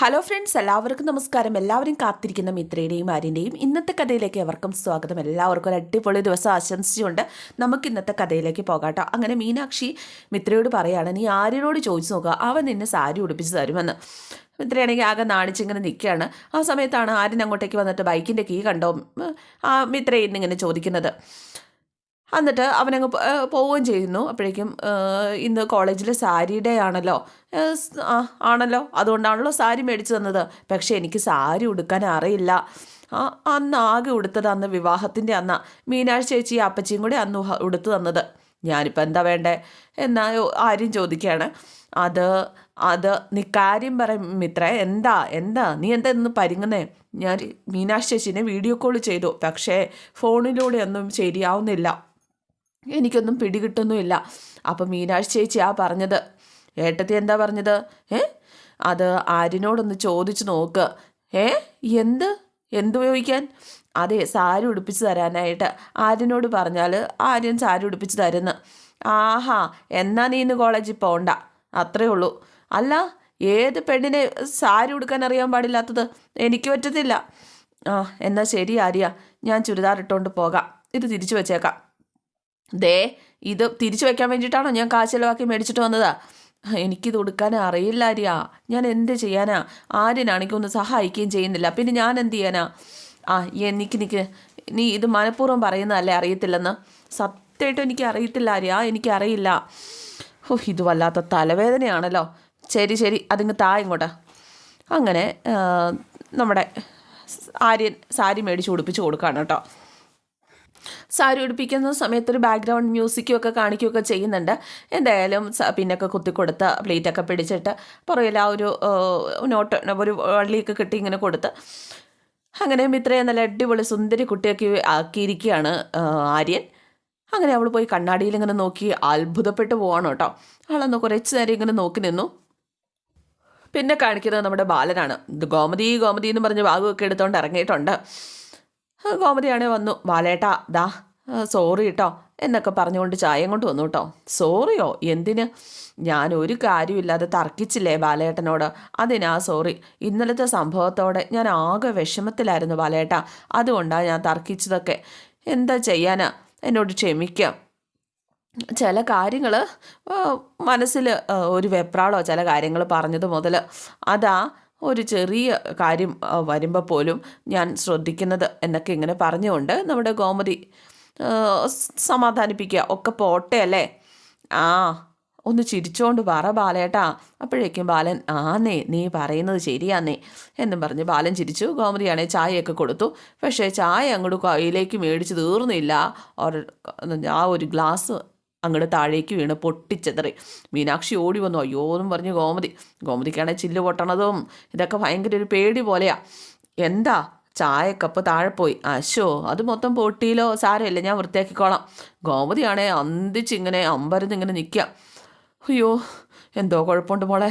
Hello friends എല്ലാവർക്കും നമസ്കാരം. എല്ലാവരും കാത്തിരിക്കുന്ന മിത്രയുടെയും ആര്യന്റെയും ഇന്നത്തെ കഥയിലേക്ക് എവർക്കും സ്വാഗതം. എല്ലാവർക്കും ഒരു അടിപൊളി ദിവസം ആശംസിച്ചുകൊണ്ട് നമുക്ക് ഇന്നത്തെ കഥയിലേക്ക് പോകാട്ടോ. അങ്ങനെ മീനാക്ഷി മിത്രയോട് പറയാണ് നീ ആര്യനോട് ചോദിച്ചു നോക്കുക അവൻ നിന്നെ സാരി ഉടുപ്പിച്ച് തരുമെന്ന്. മിത്രയാണെങ്കിൽ ആകെ നാണിച്ചിങ്ങനെ നിൽക്കുകയാണ്. ആ സമയത്താണ് ആര്യൻ അങ്ങോട്ടേക്ക് വന്നിട്ട് ബൈക്കിന്റെ കീ കണ്ടോ? ആ മിത്രയിൽ ഇങ്ങനെ ചോദിക്കുന്നത്. എന്നിട്ട് അവനങ്ങ് പോവുകയും ചെയ്യുന്നു. അപ്പോഴേക്കും ഇന്ന് കോളേജിൽ സാരി ഡേ ആണല്ലോ. ആണല്ലോ. അതുകൊണ്ടാണല്ലോ സാരി മേടിച്ചു തന്നത്. പക്ഷേ എനിക്ക് സാരി ഉടുക്കാൻ അറിയില്ല. അന്ന് ആകെ ഉടുത്തത് അന്ന് വിവാഹത്തിന്റെ അന്ന. മീനാഴ്ച ചേച്ചി അപ്പച്ചിയും കൂടി അന്ന് ഉടുത്ത് ഉടുത്തു തന്നത്. ഞാനിപ്പോൾ എന്താ വേണ്ടേ? എന്നാ ആരും ചോദിക്കുകയാണ്. അത് അത് നീ കാര്യം പറയും മിത്ര. എന്താ എന്താ? നീ എന്താ ഇന്ന് പരിങ്ങുന്നേ? ഞാൻ മീനാക്ഷി ചേച്ചീനെ വീഡിയോ കോൾ ചെയ്തു. പക്ഷേ ഫോണിലൂടെ ഒന്നും ശരിയാവുന്നില്ല. എനിക്കൊന്നും പിടികിട്ടുന്നുമില്ല. അപ്പം മീനാക്ഷി ചേച്ചി ആ പറഞ്ഞത്. ഏട്ടത്തി എന്താ പറഞ്ഞത്? ഏ? അത് ആര്യനോടൊന്ന് ചോദിച്ചു നോക്ക്. ഏ? എന്ത്? എന്ത് ഉപയോഗിക്കാൻ? അതെ സാരി ഉടുപ്പിച്ച് തരാനായിട്ട് ആര്യനോട് പറഞ്ഞാൽ ആര്യൻ സാരി ഉടുപ്പിച്ച് തരുന്നു. ആഹാ എന്നാ നീ ഇന്ന് കോളേജിൽ പോകണ്ട അത്രേ ഉള്ളൂ. അല്ല ഏത് പെണ്ണിനെ സാരി ഉടുക്കാൻ അറിയാൻ പാടില്ലാത്തത്? എനിക്ക് പറ്റത്തില്ല. ആ എന്നാൽ ശരി ആര്യ. ഞാൻ ചുരിദാർ ഇട്ടുകൊണ്ട് പോകാം. ഇത് തിരിച്ചു വെച്ചേക്കാം. ദേ ഇത് തിരിച്ചു വെക്കാൻ വേണ്ടിയിട്ടാണോ ഞാൻ കാശ് ചിലവാക്കി മേടിച്ചിട്ട് വന്നതാ? എനിക്കിത് കൊടുക്കാൻ അറിയില്ല ആര്യ. ഞാൻ എന്ത് ചെയ്യാനാ? ആര്യനാണെങ്കിൽ ഒന്ന് സഹായിക്കുകയും ചെയ്യുന്നില്ല. പിന്നെ ഞാൻ എന്ത് ചെയ്യാനാ? ആ എനിക്ക് നിൽക്ക് നീ ഇത് മനഃപൂർവം പറയുന്നതല്ലേ അറിയത്തില്ലെന്ന്? സത്യമായിട്ടും എനിക്ക് അറിയത്തില്ല ആര്യ. എനിക്കറിയില്ല ഓ ഇത് വല്ലാത്ത തലവേദനയാണല്ലോ. ശരി ശരി. അതിങ്ങ് താ ഇങ്ങോട്ട്. അങ്ങനെ നമ്മുടെ ആര്യൻ സാരി മേടിച്ച് ഉടുപ്പിച്ച് കൊടുക്കുകയാണ് കേട്ടോ. സാരി ഉടുപ്പിക്കുന്ന സമയത്ത് ഒരു ബാക്ക്ഗ്രൗണ്ട് മ്യൂസിക്കും ഒക്കെ കാണിക്കുകയൊക്കെ ചെയ്യുന്നുണ്ട്. എന്തായാലും പിന്നൊക്കെ കുത്തിക്കൊടുത്ത് പ്ലേറ്റൊക്കെ പിടിച്ചിട്ട് പുറകിൽ ആ ഒരു നോട്ട് ഒരു വള്ളിയൊക്കെ കിട്ടി ഇങ്ങനെ കൊടുത്ത് അങ്ങനെ മിത്രയെ നല്ല അടിപൊളി സുന്ദരി കുട്ടിയൊക്കെ ആക്കിയിരിക്കുകയാണ് ആര്യൻ. അങ്ങനെ അവൾ പോയി കണ്ണാടിയിൽ ഇങ്ങനെ നോക്കി അത്ഭുതപ്പെട്ട് പോവാണ് കേട്ടോ. അവളന്ന് കുറച്ച് നേരം ഇങ്ങനെ നോക്കി നിന്നു. പിന്നെ കാണിക്കുന്നത് നമ്മുടെ ബാലനാണ്. ഗോമതി ഗോമതി എന്ന് പറഞ്ഞ് ഭാഗമൊക്കെ എടുത്തുകൊണ്ട് ഇറങ്ങിയിട്ടുണ്ട്. ഗോമതിയാണെ വന്നു. വാലേട്ടാ ദാ സോറി കേട്ടോ എന്നൊക്കെ പറഞ്ഞുകൊണ്ട് ചായയും കൊണ്ട് വന്നു കേട്ടോ സോറിയോ എന്തിന്? ഞാൻ ഒരു കാര്യമില്ലാതെ തർക്കിച്ചില്ലേ ബാലേട്ടനോട്? അതിനാ സോറി ഇന്നലത്തെ സംഭവത്തോടെ ഞാൻ ആകെ വിഷമത്തിലായിരുന്നു ബാലേട്ട. അതുകൊണ്ടാണ് ഞാൻ തർക്കിച്ചതൊക്കെ. എന്താ ചെയ്യാനാ? എന്നോട് ക്ഷമിക്കാം. ചില കാര്യങ്ങൾ മനസ്സിൽ ഒരു വെപ്രാളോ ചില കാര്യങ്ങൾ പറഞ്ഞത് മുതൽ അതാ ഒരു ചെറിയ കാര്യം വരുമ്പോൾ പോലും ഞാൻ ശ്രദ്ധിക്കുന്നത് എന്നൊക്കെ ഇങ്ങനെ പറഞ്ഞുകൊണ്ട് നമ്മുടെ ഗോമതി സമാധാനിപ്പിക്കുക. ഒക്കെ പോട്ടെ അല്ലേ? ആ ഒന്ന് ചിരിച്ചോണ്ട് പറ ബാലേട്ടാ. അപ്പോഴേക്കും ബാലൻ ആന്നേ നീ പറയുന്നത് ശരിയാന്നേ എന്നും പറഞ്ഞ് ബാലൻ ചിരിച്ചു. ഗോമതിയാണെ ചായയൊക്കെ കൊടുത്തു. പക്ഷേ ചായ അങ്ങോട്ട് കയ്യിലേക്ക് മേടിച്ച് തീർന്നില്ല. ആ ഒരു ഗ്ലാസ് അങ്ങോട്ട് താഴേക്ക് വീണ് പൊട്ടിച്ചെതറി. മീനാക്ഷി ഓടി വന്നു. അയ്യോ എന്നും പറഞ്ഞു ഗോമതി. ഗോമതിക്കാണെങ്കിൽ ചില്ല് പൊട്ടണതും ഇതൊക്കെ ഭയങ്കര ഒരു പേടി പോലെയാ. എന്താ? ചായക്കപ്പ് താഴെ പോയി. അശോ അത് മൊത്തം പൊട്ടിയിലോ? സാരമില്ല ഞാൻ വൃത്തിയാക്കിക്കോളാം. ഗോമതിയാണേ അന്തിച്ചിങ്ങനെ അമ്പരന്നിങ്ങനെ നിൽക്കുക അയ്യോ എന്തോ കുഴപ്പമുണ്ട് മോളെ.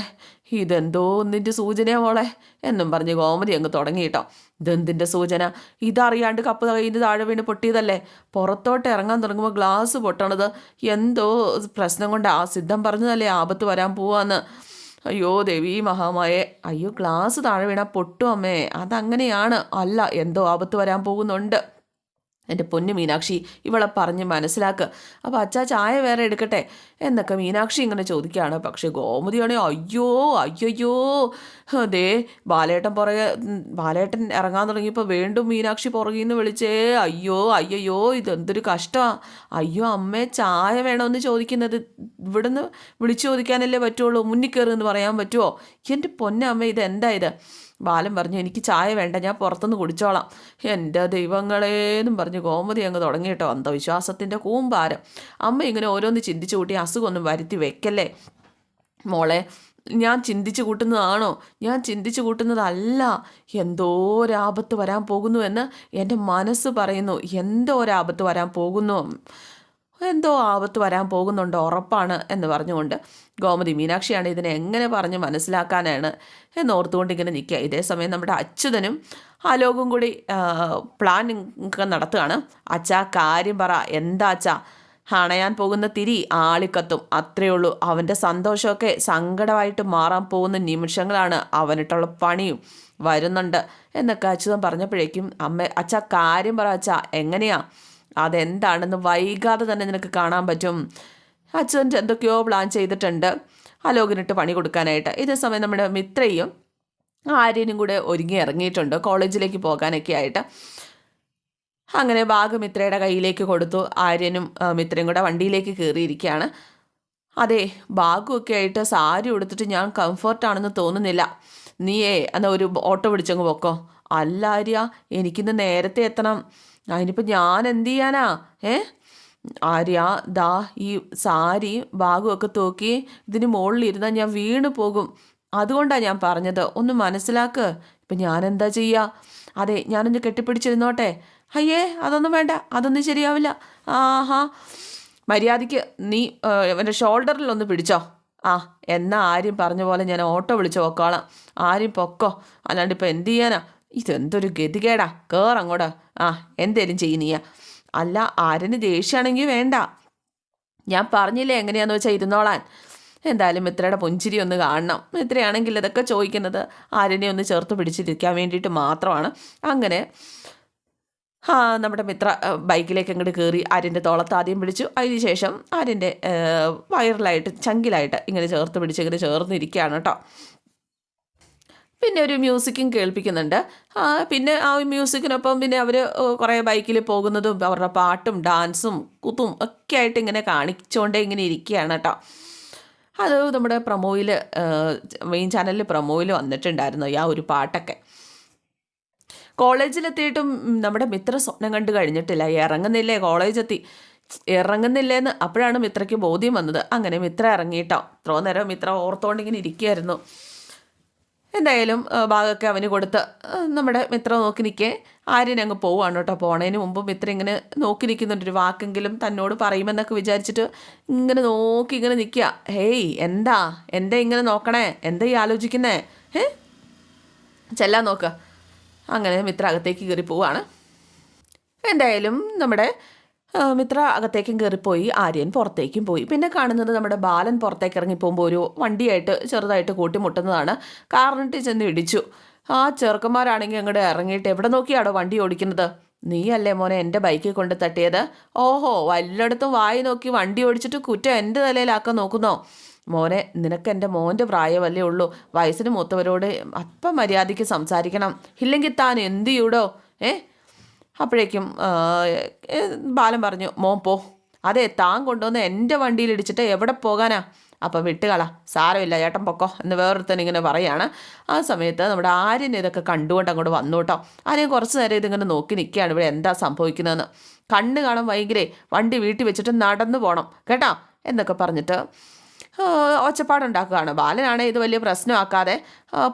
ഇതെന്തോ ഒന്നിന്റെ സൂചനയാ മോളെ. എന്നും പറഞ്ഞ് ഗോമതി അങ്ങ് തുടങ്ങി കേട്ടോ. ഇതെന്തിന്റെ സൂചന? ഇതറിയാണ്ട് കപ്പ് കയ്യിൽ താഴെ വീണ് പൊട്ടിയതല്ലേ? പുറത്തോട്ട് ഇറങ്ങാൻ തുടങ്ങുമ്പോൾ ഗ്ലാസ് പൊട്ടണത് എന്തോ പ്രശ്നം കൊണ്ട്. ആ സിദ്ധം പറഞ്ഞതല്ലേ ആപത്ത് വരാൻ പോവാന്ന്. അയ്യോ ദേവി മഹാമായെ. അയ്യോ ഗ്ലാസ് താഴെ വീണാൽ പൊട്ടും അമ്മേ. അതങ്ങനെയാണ്. അല്ല എന്തോ ആപത്ത് വരാൻ പോകുന്നുണ്ട്. എന്റെ പൊന്നു മീനാക്ഷി ഇവളെ പറഞ്ഞ് മനസ്സിലാക്ക്. അപ്പോൾ അച്ഛാ ചായ വേറെ എടുക്കട്ടെ? എന്നൊക്കെ മീനാക്ഷി ഇങ്ങനെ ചോദിക്കുകയാണ് പക്ഷേ ഗോമതിയാണെങ്കിൽ അയ്യോ അയ്യോ ദേ ബാലേട്ടൻ പുറകെ ബാലേട്ടൻ ഇറങ്ങാൻ തുടങ്ങിയപ്പോൾ വീണ്ടും മീനാക്ഷി പുറകിൽ നിന്ന് വിളിച്ചേ അയ്യോ അയ്യോ ഇതെന്തൊരു കഷ്ടമാണ് അയ്യോ അമ്മേ ചായ വേണമെന്ന് ചോദിക്കുന്നത് ഇവിടുന്ന് വിളിച്ചു ചോദിക്കാനല്ലേ പറ്റുള്ളൂ മുന്നിൽ കയറുമെന്ന് പറയാൻ പറ്റുമോ എന്റെ പൊന്നമ്മ ഇത് എന്താ ഇത്? ബാലൻ പറഞ്ഞു എനിക്ക് ചായ വേണ്ട ഞാൻ പുറത്തുനിന്ന് കുടിച്ചോളാം. എന്റെ ദൈവങ്ങളേന്നും പറഞ്ഞ്. ഗോമതി അങ്ങ് തുടങ്ങിയിട്ടോ അന്ധവിശ്വാസത്തിന്റെ കൂമ്പാരം. അമ്മ ഇങ്ങനെ ഓരോന്ന് ചിന്തിച്ചു കൂട്ടി അസുഖമൊന്നും വരുത്തി വെക്കല്ലേ? മോളെ ഞാൻ ചിന്തിച്ചു കൂട്ടുന്നതാണോ? ഞാൻ ചിന്തിച്ചു കൂട്ടുന്നതല്ല. എന്തോ ഒരാപത്ത് വരാൻ പോകുന്നു എന്ന് എന്റെ മനസ്സ് പറയുന്നു. എന്തോ ഒരാപത്ത് വരാൻ പോകുന്നു. എന്തോ ആപത്ത് വരാൻ പോകുന്നുണ്ട് ഉറപ്പാണ് എന്ന് പറഞ്ഞുകൊണ്ട് ഗോമതി മീനാക്ഷിയാണ് ഇതിനെ എങ്ങനെ പറഞ്ഞ് മനസ്സിലാക്കാനാണ് എന്നോർത്തുകൊണ്ട് ഇങ്ങനെ നിൽക്കുക. ഇതേ സമയം നമ്മുടെ അച്യുതനും ആലോകും കൂടി പ്ലാനിങ് ഒക്കെ നടത്തുകയാണ്. അച്ഛാ കാര്യം പറ. എന്താ അച്ഛാ? അണയാൻ പോകുന്ന തിരി ആളിക്കത്തും. അത്രയേ ഉള്ളൂ. അവന്റെ സന്തോഷമൊക്കെ സങ്കടമായിട്ട് മാറാൻ പോകുന്ന നിമിഷങ്ങളാണ് അവനിട്ടുള്ള പണിയും. വരുന്നുണ്ട് എന്നൊക്കെ അച്യുതൻ പറഞ്ഞപ്പോഴേക്കും അമ്മ അച്ഛാ കാര്യം പറ അച്ഛാ. എങ്ങനെയാ? അതെന്താണെന്ന് വൈകാതെ തന്നെ നിനക്ക് കാണാൻ പറ്റും. അച്ഛൻ എന്തൊക്കെയോ പ്ലാൻ ചെയ്തിട്ടുണ്ട്. അലോകിനിട്ട് പണി കൊടുക്കാനായിട്ട്. ഇതേ സമയം നമ്മുടെ മിത്രയും ആര്യനും കൂടെ ഒരുങ്ങി ഇറങ്ങിയിട്ടുണ്ട് കോളേജിലേക്ക് പോകാനൊക്കെ ആയിട്ട്. അങ്ങനെ ബാഗ് മിത്രയുടെ കയ്യിലേക്ക് കൊടുത്തു. ആര്യനും മിത്രയും കൂടെ വണ്ടിയിലേക്ക് കയറിയിരിക്കുകയാണ്. അതെ ബാഗുമൊക്കെ ആയിട്ട് സാരി ഉടുത്തിട്ട് ഞാൻ കംഫർട്ടാണെന്ന് തോന്നുന്നില്ല. നീയേ എന്നാൽ ഒരു ഓട്ടോ പിടിച്ചങ്ങ് പൊക്കോ. അല്ല ആര്യ എനിക്കിന്ന് നേരത്തെ എത്തണം. അതിനിപ്പോൾ ഞാൻ എന്ത് ചെയ്യാനാ ഏ? ആര്യ ദാ ഈ സാരി ഭാഗമൊക്കെ തൂക്കി ഇതിന് മുകളിൽ ഇരുന്നാൽ ഞാൻ വീണു പോകും. അതുകൊണ്ടാണ് ഞാൻ പറഞ്ഞത്. ഒന്ന് മനസ്സിലാക്ക്. ഇപ്പം ഞാൻ എന്താ ചെയ്യുക അതെ ഞാനൊന്ന് കെട്ടിപ്പിടിച്ചിരുന്നോട്ടെ. അയ്യേ അതൊന്നും വേണ്ട. അതൊന്നും ശരിയാവില്ല. ആഹാ. മര്യാദയ്ക്ക് നീ എന്റെ ഷോൾഡറിൽ ഒന്ന് പിടിച്ചോ. ആ എന്നാ ആരും പറഞ്ഞ പോലെ ഞാൻ ഓട്ടോ വിളിച്ച് പൊക്കോളാം. ആരും പൊക്കോ. അല്ലാണ്ട് ഇപ്പം എന്ത് ചെയ്യാനാ ഇതെന്തൊരു ഗതികേടാ. കേറങ്ങോട്ട് ആ എന്തേലും ചെയ്യുന്നീയ അല്ല ആരന് ദേഷ്യമാണെങ്കിൽ വേണ്ട. ഞാൻ പറഞ്ഞില്ലേ എങ്ങനെയാന്ന് വെച്ചാൽ ഇരുന്നോളാൻ. എന്തായാലും മിത്രയുടെ പുഞ്ചിരി ഒന്ന് കാണണം. മിത്രയാണെങ്കിൽ ഇതൊക്കെ ചോദിക്കുന്നത് ആരനെ ഒന്ന് ചേർത്ത് പിടിച്ചിരിക്കാൻ വേണ്ടിയിട്ട് മാത്രമാണ്. അങ്ങനെ ആ നമ്മുടെ മിത്ര ബൈക്കിലേക്ക് അങ്ങോട്ട് കയറി ആര്യന്റെ തോളത്ത് ആദ്യം പിടിച്ചു. അതിന് ശേഷം ആര്യന്റെ വയറിലായിട്ട് ചങ്കിലായിട്ട് ഇങ്ങനെ ചേർത്ത് പിടിച്ച് ഇങ്ങനെ ചേർന്നിരിക്കുകയാണ് കേട്ടോ. പിന്നെ ഒരു മ്യൂസിക്കും കേൾപ്പിക്കുന്നുണ്ട്. പിന്നെ ആ മ്യൂസിക്കിനൊപ്പം പിന്നെ അവർ കുറേ ബൈക്കിൽ പോകുന്നതും അവരുടെ പാട്ടും ഡാൻസും കുത്തും ഒക്കെ ആയിട്ട് ഇങ്ങനെ കാണിച്ചുകൊണ്ടേ ഇങ്ങനെ ഇരിക്കുകയാണ് കേട്ടോ. അത് നമ്മുടെ പ്രൊമോയിൽ മെയിൻ ചാനലിൽ പ്രൊമോയിൽ വന്നിട്ടുണ്ടായിരുന്നു ആ ഒരു പാട്ടൊക്കെ. കോളേജിലെത്തിയിട്ടും നമ്മുടെ മിത്ര സ്വപ്നം കണ്ടു കഴിഞ്ഞിട്ടില്ല. ഇറങ്ങുന്നില്ലേ കോളേജെത്തി? ഇറങ്ങുന്നില്ലേന്ന് അപ്പോഴാണ് മിത്രയ്ക്ക് ബോധ്യം വന്നത്. അങ്ങനെ മിത്ര ഇറങ്ങിയിട്ടോ ഇത്രോ നേരം മിത്ര ഓർത്തോണ്ടിങ്ങനെ ഇരിക്കുമായിരുന്നു എന്തായാലും ബാഗൊക്കെ അവന് കൊടുത്ത് നമ്മുടെ മിത്ര നോക്കി നിൽക്കേ. ആര്യൻ അങ്ങ് പോവാണ് കേട്ടോ. പോണതിന് മുമ്പ് മിത്ര ഇങ്ങനെ നോക്കി നിൽക്കുന്നുണ്ട്. ഒരു വാക്കെങ്കിലും തന്നോട് പറയുമെന്നൊക്കെ വിചാരിച്ചിട്ട് ഇങ്ങനെ നോക്കി ഇങ്ങനെ നിൽക്കുക. ഹേയ് എന്താ? എന്താ ഇങ്ങനെ നോക്കണേ? എന്താ ഈ ആലോചിക്കുന്നേ? ഏ ചെല്ലാൻ നോക്കുക അങ്ങനെ മിത്ര അകത്തേക്ക് കയറി പോവാണ്. എന്തായാലും നമ്മുടെ മിത്ര അകത്തേക്കും കയറിപ്പോയി ആര്യൻ പുറത്തേക്കും പോയി. പിന്നെ കാണുന്നത് നമ്മുടെ ബാലൻ പുറത്തേക്ക് ഇറങ്ങിപ്പോകുമ്പോൾ ഒരു വണ്ടിയായിട്ട് ചെറുതായിട്ട് കൂട്ടിമുട്ടുന്നതാണ്. കാറിനിട്ട് ചെന്ന് ഇടിച്ചു. ആ ചെറുക്കന്മാരാണെങ്കിൽ അങ്ങോട്ട് ഇറങ്ങിയിട്ട് എവിടെ നോക്കിയാണോ വണ്ടി ഓടിക്കുന്നത്? നീ അല്ലേ മോനെ എന്റെ ബൈക്കിൽ കൊണ്ട് തട്ടിയത്? ഓഹോ വല്ലയിടത്തും വായി നോക്കി വണ്ടി ഓടിച്ചിട്ട് കുറ്റം എന്റെ തലയിലാക്കാൻ നോക്കുന്നോ? മോനെ നിനക്ക് എന്റെ മോന്റെ പ്രായമല്ലേ ഉള്ളൂ. വയസ്സിന് മൂത്തവരോട് അപ്പം മര്യാദയ്ക്ക് സംസാരിക്കണം. ഇല്ലെങ്കിൽ താൻ എന്ത് ചെയ്യൂടോ? ഏ? അപ്പോഴേക്കും ബാലൻ പറഞ്ഞു മോൻ പോ. അതെ താൻ കൊണ്ടുവന്ന് എന്റെ വണ്ടിയിൽ ഇടിച്ചിട്ട് എവിടെ പോകാനാ? അപ്പം വിട്ടുകള. സാരമില്ല ചേട്ടൻ പൊക്കോ എന്ന് വേറൊരുത്തൻ ഇങ്ങനെ പറയാണ്. ആ സമയത്ത് നമ്മുടെ ആര്യൻ ഇതൊക്കെ കണ്ടുകൊണ്ട് അങ്ങോട്ട് വന്നു കേട്ടോ ആര്യൻ കുറച്ച് നേരം ഇതിങ്ങനെ നോക്കി നിൽക്കുകയാണ്. ഇവിടെ എന്താ സംഭവിക്കുന്നതെന്ന്. കണ്ണ് കാണാൻ വൈകിരേ വണ്ടി വീട്ടിൽ വെച്ചിട്ട് നടന്നു പോകണം കേട്ടോ? എന്നൊക്കെ പറഞ്ഞിട്ട് ഒച്ചപ്പാടുണ്ടാക്കുകയാണ്. ബാലനാണ് ഇത് വലിയ പ്രശ്നമാക്കാതെ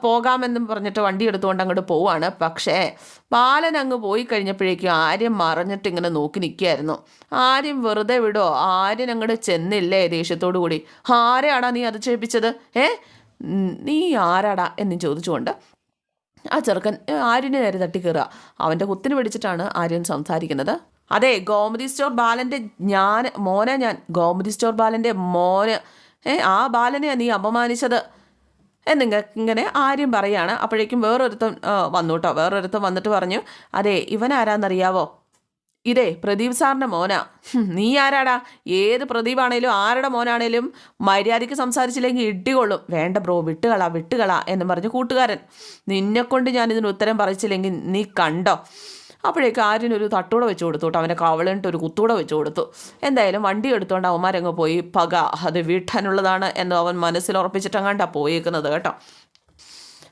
പോകാമെന്നും പറഞ്ഞിട്ട് വണ്ടി എടുത്തുകൊണ്ട് അങ്ങോട്ട് പോവാണ്. പക്ഷേ ബാലൻ അങ്ങ് പോയി കഴിഞ്ഞപ്പോഴേക്കും ആര്യം മറഞ്ഞിട്ട് ഇങ്ങനെ നോക്കി നിൽക്കുകയായിരുന്നു. ആര്യം വെറുതെ വിടോ ആര്യൻ അങ്ങോട്ട് ചെന്നില്ലേ ദേഷ്യത്തോടു കൂടി. ആരെയാടാ നീ അത് ചെയ്യിപ്പിച്ചത് ഏ നീ ആരാടാ എന്നും ചോദിച്ചുകൊണ്ട് ആ ചെറുക്കൻ ആര്യന് നേരെ തട്ടി കയറുക. അവന്റെ കുത്തിന് പിടിച്ചിട്ടാണ് ആര്യൻ സംസാരിക്കുന്നത്. അതെ ഗോമതി സ്റ്റോർ ബാലന്റെ ഞാൻ മോനെ ഞാൻ ഗോമതി സ്റ്റോർ ബാലന്റെ മോന് ഏ ആ ബാലനെ നീ അപമാനിച്ചത്. എന്നിങ്ങനെ ഇങ്ങനെ ആര്യം പറയാണ്. അപ്പോഴേക്കും വേറൊരുത്തൻ വന്നു കേട്ടോ വേറൊരുത്തൻ വന്നിട്ട് പറഞ്ഞു അതെ ഇവൻ ആരാന്നറിയാവോ ഇതേ പ്രദീപ് സാറിന്റെ മോനാ. നീ ആരാടാ? ഏത് പ്രദീപാണേലും ആരുടെ മോനാണേലും മര്യാദയ്ക്ക് സംസാരിച്ചില്ലെങ്കിൽ ഇടികൊള്ളും. വേണ്ട ബ്രോ വിട്ടുകള വിട്ടുകള എന്ന് പറഞ്ഞു കൂട്ടുകാരൻ നിന്നെക്കൊണ്ട് ഞാൻ ഇതിന് ഉത്തരം പറയിച്ചില്ലെങ്കിൽ നീ കണ്ടോ? അപ്പോഴേക്കും ആര്യനൊരു തട്ടൂടെ വെച്ച് കൊടുത്തു കേട്ടോ. അവനെ കവളിട്ട് ഒരു കുത്തൂടെ വെച്ച് കൊടുത്തു. എന്തായാലും വണ്ടി എടുത്തുകൊണ്ട് അവന്മാരങ്ങ് പോയി പക അത് വീട്ടാനുള്ളതാണ് എന്ന് അവൻ മനസ്സിൽ ഉറപ്പിച്ചിട്ടങ്ങാണ്ടാ പോയേക്കുന്നത് കേട്ടോ.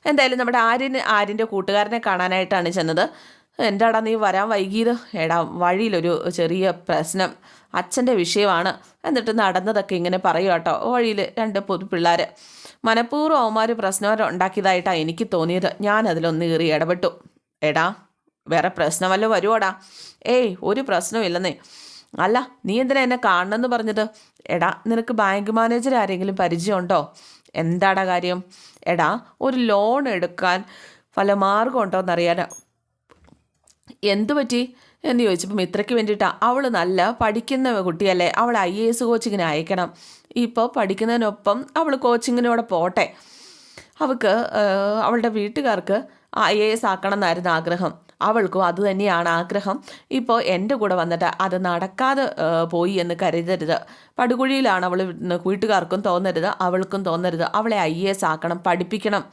എന്തായാലും നമ്മുടെ ആര്യന് ആര്യന്റെ കൂട്ടുകാരനെ കാണാനായിട്ടാണ് ചെന്നത്. എന്താടാ നീ വരാൻ വൈകിയത്? എടാ വഴിയിലൊരു ചെറിയ പ്രശ്നം. അച്ഛന്റെ വിഷയമാണ്. എന്നിട്ട് നടന്നതൊക്കെ ഇങ്ങനെ പറയുക കേട്ടോ. വഴിയിൽ രണ്ട് പൊതു പിള്ളേർ. മനഃപൂർവം അവന്മാർ പ്രശ്നം ഉണ്ടാക്കിയതായിട്ടാണ് എനിക്ക് തോന്നിയത്. ഞാൻ കയറി ഇടപെട്ടു. എടാ വേറെ പ്രശ്നം വല്ലതും വരുവോടാ? ഏയ് ഒരു പ്രശ്നമില്ലെന്നേ അല്ല നീ എന്തിനാ എന്നെ കാണണമെന്ന് പറഞ്ഞിട്ട് എടാ നിനക്ക് ബാങ്ക് മാനേജർ ആരെങ്കിലും പരിചയമുണ്ടോ? എന്താടാ കാര്യം? എടാ ഒരു ലോൺ എടുക്കാൻ വല്ല മാർഗം ഉണ്ടോ എന്നറിയാനാ എന്തു പറ്റി? എന്ന് ചോദിച്ചപ്പം ഇത്രയ്ക്ക് വേണ്ടിയിട്ടാണ് അവൾ നല്ല പഠിക്കുന്ന കുട്ടിയല്ലേ. അവൾ ഐ എ എസ് കോച്ചിങ്ങിന് അയക്കണം. ഇപ്പോൾ പഠിക്കുന്നതിനൊപ്പം അവൾ കോച്ചിങ്ങിനോടെ പോട്ടെ. അവൾക്ക് അവളുടെ വീട്ടുകാർക്ക് ഐ എ എസ് ആക്കണം എന്നായിരുന്നു ആഗ്രഹം. അവൾക്കും അതുതന്നെയാണ് ആഗ്രഹം. ഇപ്പോൾ എന്റെ കൂടെ വന്നിട്ട് അത് നടക്കാതെ പോയി എന്ന് കരുതരുത്. പടുകുഴിയിലാണ് അവൾ വീട്ടുകാർക്കും തോന്നരുത് അവൾക്കും തോന്നരുത്. അവളെ ഐ എസ് ആക്കണം പഠിപ്പിക്കണം.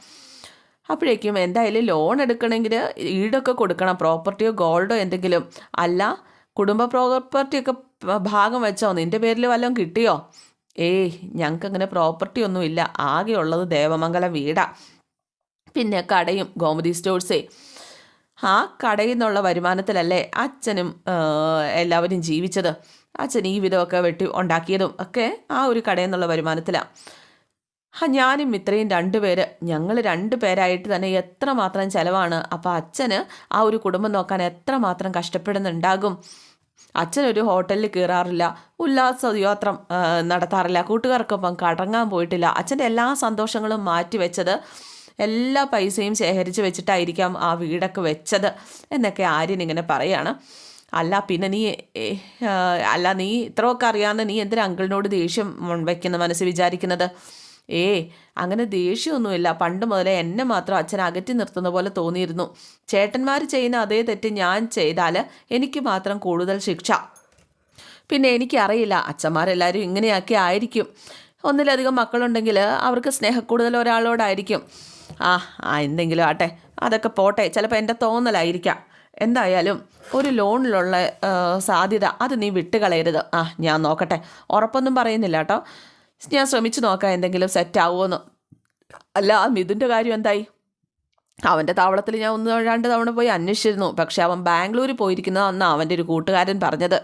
അപ്പോഴേക്കും എന്തായാലും ലോൺ എടുക്കണമെങ്കിൽ ഈടൊക്കെ കൊടുക്കണം പ്രോപ്പർട്ടിയോ ഗോൾഡോ എന്തെങ്കിലും. അല്ല കുടുംബ പ്രോപ്പർട്ടിയൊക്കെ ഭാഗം വെച്ചോ നിന്റെ പേരിൽ വല്ലതും കിട്ടിയോ? ഏയ് ഞങ്ങൾക്കങ്ങനെ പ്രോപ്പർട്ടി ഒന്നുമില്ല. ആകെയുള്ളത് ദേവമംഗലം വീടാ. പിന്നെ കടയും ഗോമതി സ്റ്റോഴ്സേ. ആ കടയിൽ നിന്നുള്ള വരുമാനത്തിലല്ലേ അച്ഛനും എല്ലാവരും ജീവിച്ചത്? അച്ഛൻ ഈ വിധമൊക്കെ വെട്ടി ഉണ്ടാക്കിയതും ഒക്കെ ആ ഒരു കടയിൽ നിന്നുള്ള വരുമാനത്തിലാണ് ഞാനും ഇത്രയും രണ്ടുപേര് ഞങ്ങൾ രണ്ടു പേരായിട്ട് തന്നെ എത്രമാത്രം ചിലവാണ്? അപ്പോൾ അച്ഛന് ആ ഒരു കുടുംബം നോക്കാൻ എത്രമാത്രം കഷ്ടപ്പെടുന്നുണ്ടാകും? അച്ഛനൊരു ഹോട്ടലിൽ കയറാറില്ല ഉല്ലാസ യാത്ര നടത്താറില്ല കൂട്ടുകാർക്കൊപ്പം കടങ്ങാൻ പോയിട്ടില്ല. അച്ഛന്റെ എല്ലാ സന്തോഷങ്ങളും മാറ്റി വെച്ചത് എല്ലാ പൈസയും ശേഖരിച്ച് വെച്ചിട്ടായിരിക്കാം ആ വീടൊക്കെ വെച്ചത് എന്നൊക്കെ ആര്യൻ ഇങ്ങനെ പറയാണ്. അല്ല പിന്നെ നീ അല്ല നീ ഇത്രയൊക്കെ അറിയാവുന്ന നീ എന്തിനാ അങ്കിളിനോട് ദേഷ്യം വയ്ക്കുന്ന മനസ്സ് വിചാരിക്കുന്നത്? ഏ അങ്ങനെ ദേഷ്യമൊന്നുമില്ല. പണ്ട് മുതലേ എന്നെ മാത്രം അച്ഛൻ അകറ്റി നിർത്തുന്ന പോലെ തോന്നിയിരുന്നു. ചേട്ടന്മാർ ചെയ്യുന്ന അതേ തെറ്റ് ഞാൻ ചെയ്താൽ എനിക്ക് മാത്രം കൂടുതൽ ശിക്ഷ. പിന്നെ എനിക്കറിയില്ല അച്ഛന്മാരെല്ലാവരും ഇങ്ങനെയൊക്കെ ആയിരിക്കും. ഒന്നിലധികം മക്കളുണ്ടെങ്കിൽ അവർക്ക് സ്നേഹക്കൂടുതൽ ഒരാളോടായിരിക്കും. ആ ആ എന്തെങ്കിലും ആട്ടെ. അതൊക്കെ പോട്ടെ. ചിലപ്പോൾ എന്റെ തോന്നലായിരിക്കാം. എന്തായാലും ഒരു ലോണിലുള്ള സാധ്യത അത് നീ വിട്ടുകളയരുത്. ആ ഞാൻ നോക്കട്ടെ. ഉറപ്പൊന്നും പറയുന്നില്ല കേട്ടോ. ഞാൻ ശ്രമിച്ചു നോക്കാം എന്തെങ്കിലും സെറ്റ് ആവുമെന്ന് അല്ല ആ മിഥുന്റെ കാര്യം എന്തായി? അവന്റെ താവളത്തിൽ ഞാൻ ഒന്ന് രണ്ട് തവണ പോയി അന്വേഷിച്ചിരുന്നു. പക്ഷേ അവൻ ബാംഗ്ലൂർ പോയിരിക്കുന്നതെന്നാണ് അവന്റെ ഒരു കൂട്ടുകാരൻ പറഞ്ഞത്.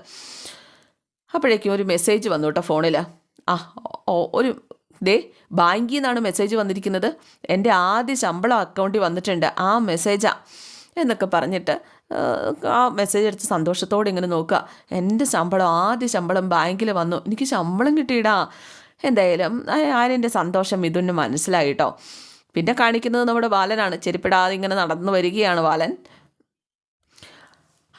അപ്പോഴേക്കും ഒരു മെസ്സേജ് വന്നു കേട്ടോ ഫോണിൽ ആ ഒരു ദേ ബാങ്കിൽ നിന്നാണ് മെസ്സേജ് വന്നിരിക്കുന്നത്. എന്റെ ആദ്യ ശമ്പളം അക്കൗണ്ടിൽ വന്നിട്ടുണ്ട്. ആ മെസ്സേജാ എന്നൊക്കെ പറഞ്ഞിട്ട് ആ മെസ്സേജ് അടിച്ച് സന്തോഷത്തോടെ ഇങ്ങനെ നോക്കുക. എന്റെ ശമ്പളം ആദ്യ ശമ്പളം ബാങ്കിൽ വന്നു. എനിക്ക് ശമ്പളം കിട്ടിയിടാ. എന്തായാലും ആരെന്റെ സന്തോഷം മിഥുന് മനസ്സിലായിട്ടോ പിന്നെ കാണിക്കുന്നത് നമ്മുടെ ബാലനാണ്. ചെരുപ്പിടാതെ ഇങ്ങനെ നടന്നു വരികയാണ് ബാലൻ.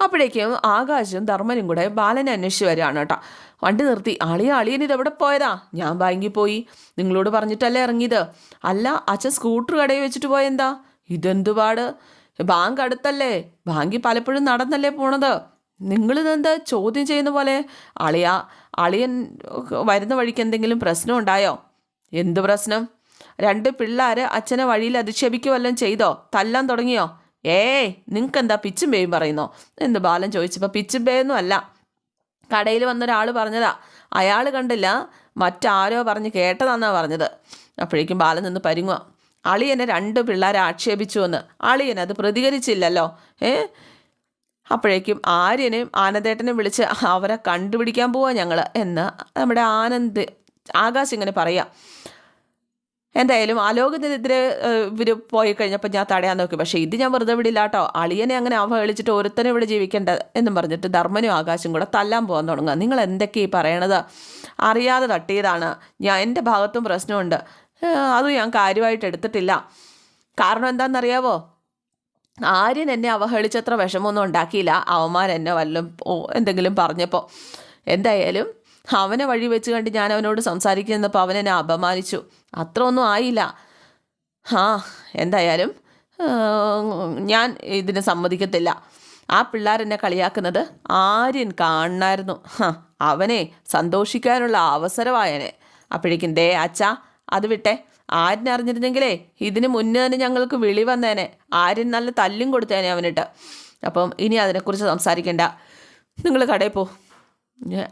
അപ്പോഴേക്കും ആകാശും ധർമ്മനും കൂടെ ബാലനെ അന്വേഷിച്ച് വരികയാണ് കേട്ടോ വണ്ടി നിർത്തി. അളിയ അളിയൻ ഇതെവിടെ പോയതാ? ഞാൻ ബാങ്കിൽ പോയി. നിങ്ങളോട് പറഞ്ഞിട്ടല്ലേ ഇറങ്ങിയത്. അല്ല അച്ഛൻ സ്കൂട്ടർ കടയിൽ വെച്ചിട്ട് പോയെന്താ? ഇതെന്തുപാട്? ബാങ്ക് അടുത്തല്ലേ? ബാങ്കിൽ പലപ്പോഴും നടന്നല്ലേ പോണത്. നിങ്ങളിതെന്താ ചോദ്യം ചെയ്യുന്ന പോലെ? അളിയ അളിയൻ വരുന്ന വഴിക്ക് എന്തെങ്കിലും പ്രശ്നം ഉണ്ടായോ? എന്ത് പ്രശ്നം? രണ്ട് പിള്ളേർ അച്ഛനെ വഴിയിൽ അധിക്ഷേപിക്കുമല്ലോ ചെയ്തോ? തല്ലാൻ തുടങ്ങിയോ? ഏയ് നിങ്ങൾക്ക് എന്താ പിച്ചും പേയും പറയുന്നോ? എന്ത് ബാലൻ ചോദിച്ചപ്പോൾ പിച്ചും പേയൊന്നും അല്ല. കടയിൽ വന്നൊരാൾ പറഞ്ഞതാ. അയാൾ കണ്ടില്ല മറ്റാരോ പറഞ്ഞ് കേട്ടതാന്നാ പറഞ്ഞത്. അപ്പോഴേക്കും ബാലൻ നിന്ന് പരുങ്ങുക അളിയനെ രണ്ട് പിള്ളേരെ ആക്ഷേപിച്ചു എന്ന് അളിയൻ അത് പ്രതികരിച്ചില്ലല്ലോ. ഏ? അപ്പോഴേക്കും ആര്യനെയും ആനന്ദേട്ടനെയും വിളിച്ച് അവരെ കണ്ടുപിടിക്കാൻ പോവാ ഞങ്ങൾ എന്ന് നമ്മുടെ ആനന്ദ് ആകാശ് ഇങ്ങനെ പറയാം. എന്തായാലും ആലോകത്തിനെതിരെ ഇവർ പോയി കഴിഞ്ഞപ്പോൾ ഞാൻ തടയാൻ നോക്കി. പക്ഷേ ഇത് ഞാൻ വെറുതെ വിടില്ല കേട്ടോ അളിയനെ അങ്ങനെ അവഹേളിച്ചിട്ട് ഒരുത്തനും ഇവിടെ ജീവിക്കേണ്ട എന്നും പറഞ്ഞിട്ട് ധർമ്മനും ആകാശം കൂടെ തല്ലാൻ പോകാൻ തുടങ്ങുക. നിങ്ങൾ എന്തൊക്കെ ഈ പറയണത്? അറിയാതെ തട്ടിയതാണ്. ഞാൻ എന്റെ ഭാഗത്തും പ്രശ്നമുണ്ട്. അതും ഞാൻ കാര്യമായിട്ട് എടുത്തിട്ടില്ല. കാരണം എന്താണെന്നറിയാവോ? ആര്യൻ എന്നെ അവഹേളിച്ചത്ര വിഷമമൊന്നും ഉണ്ടാക്കിയില്ല. അവന്മാർ എന്നെ വല്ലതും എന്തെങ്കിലും പറഞ്ഞപ്പോൾ എന്തായാലും അവനെ വഴി വെച്ച് കണ്ട് ഞാൻ അവനോട് സംസാരിക്കുന്നപ്പോൾ അവൻ എന്നെ അപമാനിച്ചു. അത്ര ഒന്നും ആയില്ല. ആ എന്തായാലും ഞാൻ ഇതിന് സമ്മതിക്കത്തില്ല. ആ പിള്ളേരെന്നെ കളിയാക്കുന്നത് ആര്യൻ കാണണമായിരുന്നു അവനെ സന്തോഷിക്കാനുള്ള അവസരമായനെ അപ്പോഴേക്കും ദേ അച്ഛാ അത് വിട്ടെ. ആര്യൻ അറിഞ്ഞിരുന്നെങ്കിലേ ഇതിന് മുന്നേ തന്നെ ഞങ്ങൾക്ക് വിളി വന്നേനെ. ആര്യൻ നല്ല തല്ലും കൊടുത്തേനെ അവനിട്ട്. അപ്പം ഇനി അതിനെക്കുറിച്ച് സംസാരിക്കണ്ട. നിങ്ങൾ കടയിൽ പോ.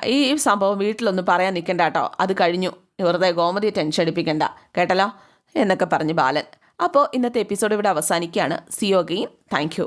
ഈ സംഭവം വീട്ടിലൊന്നും പറയാൻ നിൽക്കണ്ട കേട്ടോ. അത് കഴിഞ്ഞു. വെറുതെ ഗോമതിയെ ടെൻഷൻ അടിപ്പിക്കണ്ട. കേട്ടല്ലോ? എന്നൊക്കെ പറഞ്ഞ് ബാലൻ. അപ്പോൾ ഇന്നത്തെ എപ്പിസോഡ് ഇവിടെ അവസാനിക്കുകയാണ്. സിയോ ഗെയിൻ താങ്ക്